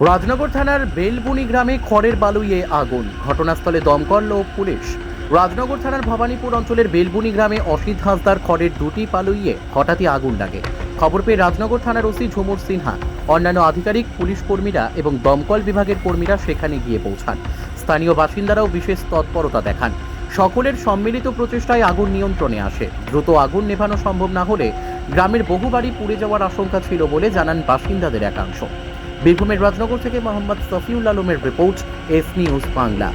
রাজনগর থানার বেলবুনি গ্রামে খড়ের বালুইয়ে আগুন। ঘটনাস্থলে দমকল ও পুলিশ। রাজনগর থানার ভবানীপুর অঞ্চলের বেলবুনি গ্রামে অসিত হাসদার খড়ের দুটি পালুইয়ে হঠাৎই আগুন লাগে। খবর পেয়ে রাজনগর থানার ওসি ঝুমুর সিনহা, অন্যান্য আধিকারিক, পুলিশ কর্মীরা এবং দমকল বিভাগের কর্মীরা সেখানে গিয়ে পৌঁছান। স্থানীয় বাসিন্দারাও বিশেষ তৎপরতা দেখান। সকলের সম্মিলিত প্রচেষ্টায় আগুন নিয়ন্ত্রণে আসে। দ্রুত আগুন নেভানো সম্ভব না হলে গ্রামের বহু বাড়ি পুড়ে যাওয়ার আশঙ্কা ছিল বলে জানান বাসিন্দাদের একাংশ। বীরভূমের রাজনগর থেকে মোহাম্মদ সফিউল আলমের রিপোর্ট এস নিউজ বাংলা।